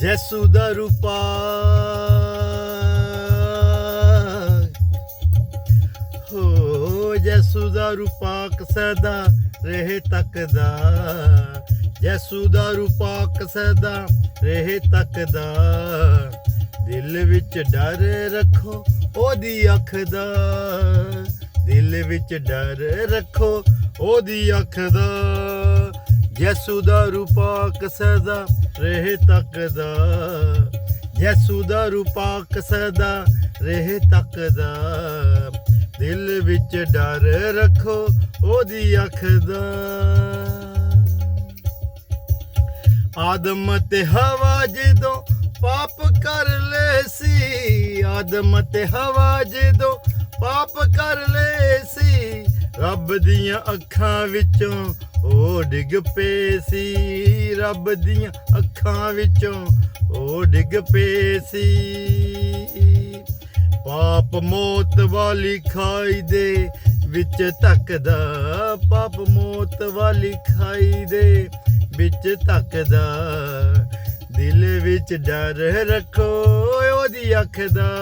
ਜੈਸੂ ਦਾ ਰੂਪਾ ਹੋ ਜੈਸੂ ਦਾ ਰੂਪਾ ਕਸਦਾ ਰਹੇ ਤੱਕਦਾ ਜੈਸੂ ਦਾ ਰੂਪਾ ਕਸਦਾ ਰਹੇ ਤੱਕਦਾ ਦਿਲ ਵਿੱਚ ਡਰ ਰੱਖੋ ਉਹਦੀ ਅੱਖ ਦਾ ਦਿਲ ਵਿੱਚ ਡਰ ਰੱਖੋ ਉਹਦੀ ਅੱਖ ਦਾ ਯਸੂ ਦਾ ਰੂਪਾ ਕਸਦਾ ਰਹੇ ਤੱਕਦਾ ਯਸੂ ਦਾ ਰੂਪਾ ਕਸਦਾ ਰਹੇ ਤੱਕਦਾ ਦਿਲ ਵਿੱਚ ਡਰ ਰੱਖੋ ਉਹਦੀ ਅੱਖ ਦਾ ਆਦਮ ਤੇ ਹਵਾ ਜਦੋਂ ਪਾਪ ਕਰ ਲੈ ਸੀ ਆਦਮ ਤੇ ਹਵਾ ਜਦੋਂ ਪਾਪ ਕਰ ਲੈ ਰੱਬ ਦੀਆਂ ਅੱਖਾਂ ਵਿੱਚੋਂ ਉਹ ਡਿੱਗ ਪਏ ਸੀ। ਰੱਬ ਦੀਆਂ ਅੱਖਾਂ ਵਿੱਚੋਂ ਉਹ ਡਿੱਗ ਪਏ ਸੀ। ਪਾਪ ਮੌਤ ਵਾਲੀ ਖਾਈ ਦੇ ਵਿੱਚ ਧੱਕਦਾ, ਪਾਪ ਮੌਤ ਵਾਲੀ ਖਾਈ ਦੇ ਵਿੱਚ ਧੱਕਦਾ। ਦਿਲ ਵਿੱਚ ਡਰ ਰੱਖੋ, ਉਹਦੀ ਅੱਖ ਦਾ।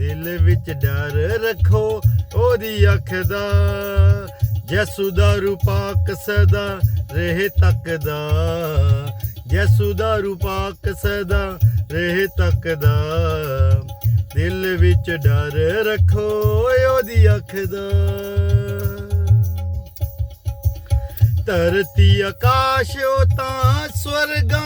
ਦਿਲ ਵਿੱਚ ਡਰ ਰੱਖੋ, ਉਹਦੀ ਅੱਖ ਦਾ। ਜੈਸੂ ਦਾ ਰੂਪਾ ਕਸਦਾ ਰਹੇ ਤੱਕਦਾ। ਜੈਸੂ ਦਾ ਰੂਪਾ ਕਸਦਾ ਰਹੇ ਤੱਕਦਾ। ਦਿਲ ਵਿੱਚ ਡਰ ਰੱਖੋ ਉਹਦੀ ਅੱਖ ਦਾ। ਧਰਤੀ ਆਕਾਸ਼, ਉਹ ਤਾਂ ਸਵਰਗਾਂ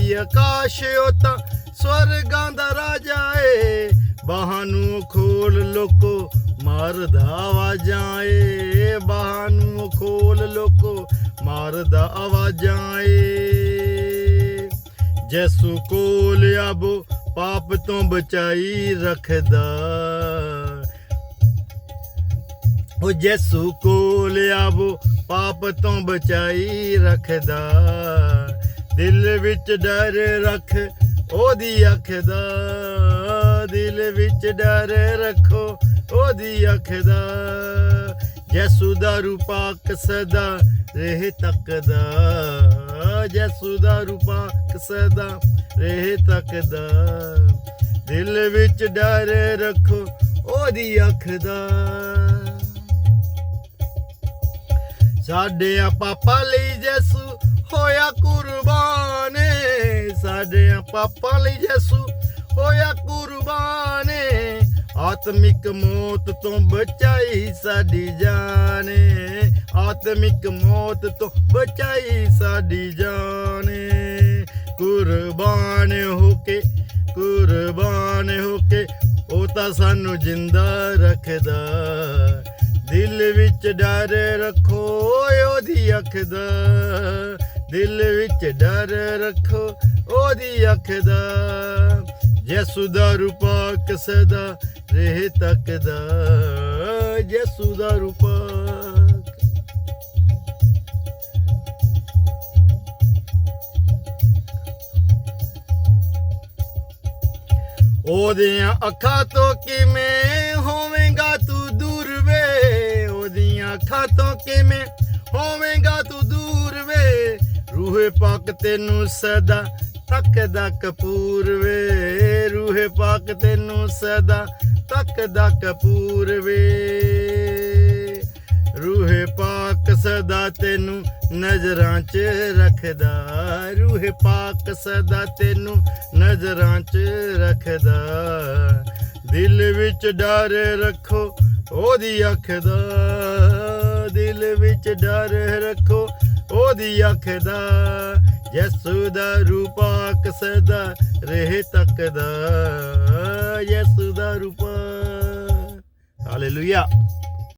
ਧਰਤੀ ਆਕਾਸ਼ ਉਹ ਤਾਂ ਸਵਰਗਾਂ ਦਾ ਰਾਜਾ ਏ। ਬਾਹਾਂ ਨੂੰ ਖੋਲ ਲੋਕੋ ਮਾਰਦਾ ਆਵਾਜ਼ਾਂ ਏ। ਬਾਹਾਂ ਨੂੰ ਖੋਲ ਲੋਕੋ ਮਾਰਦਾ ਆਵਾਜ਼ਾਂ ਏ। ਜੈਸੂ ਕੋਲ ਆਬੋ ਪਾਪ ਤੋਂ ਬਚਾਈ ਰੱਖਦਾ। ਉਹ ਜੈਸੂ ਕੋਲ ਆਵੋ ਪਾਪ ਤੋਂ ਬਚਾਈ ਰੱਖਦਾ। ਦਿਲ ਵਿੱਚ ਡਰ ਰੱਖ, ਉਹਦੀ ਅੱਖ ਦਾ। ਦਿਲ ਵਿੱਚ ਡਰ ਰੱਖੋ, ਉਹਦੀ ਅੱਖ ਦਾ। ਜੈਸੂ ਦਾ ਰੂਪਾ ਕਸਦਾ ਰਹੇ ਤੱਕਦਾ। ਜੈਸੂ ਦਾ ਰੂਪਾ ਕਸਦਾ ਰਹੇ ਤੱਕਦਾ। ਦਿਲ ਵਿੱਚ ਡਰ ਰੱਖੋ, ਉਹਦੀ ਅੱਖ ਦਾ। ਸਾਡੇ ਪਾਪਾ ਲਈ ਜੈਸੂ ਹੋਇਆ ਕੁਰਬਾਨ, ਸਾਡੇ ਪਾਪਾ ਲਈ ਜੈਸੂ ਹੋਇਆ ਕੁਰਬਾਨ। ਆਤਮਿਕ ਮੌਤ ਤੋਂ ਬਚਾਈ ਸਾਡੀ ਜਾਨ ਆਤਮਿਕ ਮੌਤ ਤੋਂ ਬਚਾਈ ਸਾਡੀ ਜਾਨ ਕੁਰਬਾਨ ਹੋ ਕੇ, ਕੁਰਬਾਨ ਹੋ ਕੇ, ਉਹ ਤਾਂ ਸਾਨੂੰ ਜਿੰਦਾ ਰੱਖਦਾ। ਦਿਲ ਵਿੱਚ ਡਰ ਰੱਖੋ, ਉਹਦੀ ਅੱਖ ਦਾ। ਦਿਲ ਵਿੱਚ ਡਰ ਰੱਖੋ, ਉਹਦੀ ਅੱਖ ਦਾ। ਯਿਸੂ ਦਾ ਰੂਪਾ ਕਸਦਾ ਰਹੇ ਤੱਕਦਾ ਯਿਸੂ ਦਾ ਰੂਪਾ। ਉਹਦੀਆਂ ਅੱਖਾਂ ਤੋਂ ਕਿਵੇਂ ਹੋਵੇਂਗਾ ਤੂੰ ਦੂਰ ਵੇ? ਉਹਦੀਆਂ ਅੱਖਾਂ ਤੋਂ ਕਿਵੇਂ ਹੋਵੇਂਗਾ ਤੂੰ ਦੂਰ ਰੂਹੇ ਪਾਕ ਤੈਨੂੰ ਸਦਾ ਤੱਕਦਾ ਕਪੂਰ ਵੇ। ਰੂਹੇ ਪਾਕ ਤੈਨੂੰ ਸਦਾ ਤੱਕਦਾ ਕਪੂਰ ਵੇ। ਰੂਹੇ ਪਾਕ ਸਦਾ ਤੈਨੂੰ ਨਜ਼ਰਾਂ 'ਚ ਰੱਖਦਾ। ਰੂਹੇ ਪਾਕ ਸਦਾ ਤੈਨੂੰ ਨਜ਼ਰਾਂ 'ਚ ਰੱਖਦਾ। ਦਿਲ ਵਿੱਚ ਡਰ ਰੱਖੋ ਉਹਦੀ ਅੱਖ ਦਾ। ਦਿਲ ਵਿੱਚ ਡਰ ਰੱਖੋ ਉਹਦੀ ਅੱਖ ਦਾ ਯਿਸੂ ਦਾ ਰੂਪਾ ਕਸਦਾ ਰਹੇ ਤੱਕਦਾ। ਯਿਸੂ ਦਾ ਰੂਪਾ। ਹਾਲੇਲੂਇਆ